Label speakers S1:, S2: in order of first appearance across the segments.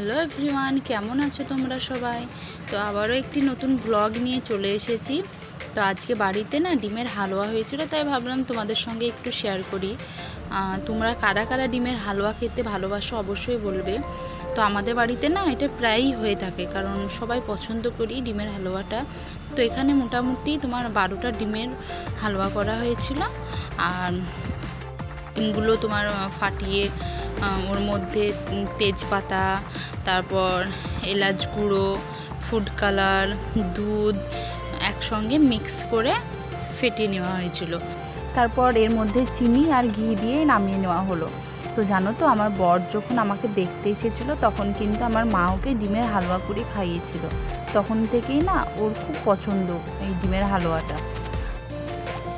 S1: Hello everyone কেমন আছো তোমরা সবাই? তো আবারও একটি নতুন ব্লগ নিয়ে চলে এসেছি। তো আজকে বাড়িতে না ডিমের হালুয়া হয়েছিল, তাই ভাবলাম তোমাদের সঙ্গে একটু শেয়ার করি। তোমরা কারা কারা ডিমের হালুয়া খেতে ভালোবাসো অবশ্যই বলবে। তো আমাদের বাড়িতে না এটা প্রায়ই হয়ে থাকে, কারণ সবাই পছন্দ করি ডিমের হালুয়াটা। তো এখানে মোটামুটি তোমার বারোটা ডিমের হালুয়া করা হয়েছিল। আর ডিমগুলো তোমার ফাটিয়ে ওর মধ্যে তেজপাতা, তারপর এলাচ গুঁড়ো ফুড কালার দুধ একসঙ্গে মিক্স করে ফেটিয়ে নেওয়া হয়েছিল। তারপর এর মধ্যে চিনি আর ঘি দিয়ে নামিয়ে নেওয়া হলো। তো জানো তো, আমার বর যখন আমাকে দেখতে এসেছিল, তখন কিন্তু আমার মা ওকে ডিমের হালুয়া করে খাইয়েছিল। তখন থেকেই না, ওর খুব পছন্দ এই ডিমের হালুয়াটা।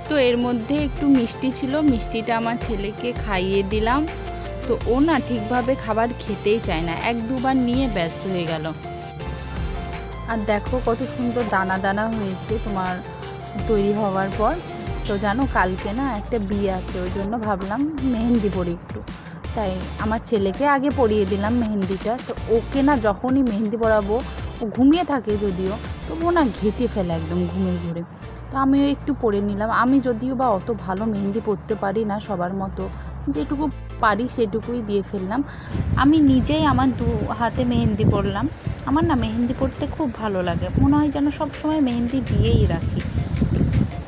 S1: তো এর মধ্যে একটু মিষ্টি ছিল, মিষ্টিটা আমার ছেলেকে খাইয়ে দিলাম। তো ও না ঠিকভাবে খাবার খেতেই চায় না। এক দুবার নিয়ে ব্যস্ত হয়ে গেল। আর দেখো কত সুন্দর দানা দানা হয়েছে তোমার তৈরি হওয়ার পর। তো জানো কালকে না একটা বিয়ে আছে, ওই জন্য ভাবলাম মেহেন্দি পরি একটু। তাই আমার ছেলেকে আগে পরিয়ে দিলাম মেহেন্দিটা। তো ওকে না যখনই মেহেন্দি পরাবো, ও ঘুমিয়ে থাকে যদিও, তবুও না ঘেটে ফেলে একদম ঘুমের ঘুরে। তো আমিও একটু পরে নিলাম। আমি যদিও বা অত ভালো মেহেন্দি পরতে পারি না সবার মতো, যেটুকু পারি সেটুকুই দিয়ে ফেললাম। আমি নিজেই আমার দু হাতে মেহেন্দি পরলাম আমার না মেহেন্দি পরতে খুব ভালো লাগে। মনে হয় যেন সব সময় মেহেন্দি দিয়েই রাখি।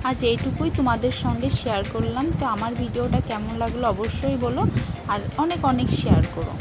S1: আজ এইটুকুই তোমাদের সঙ্গে শেয়ার করলাম। তো আমার ভিডিওটা কেমন লাগল অবশ্যই বলো। আর অনেক অনেক শেয়ার করো।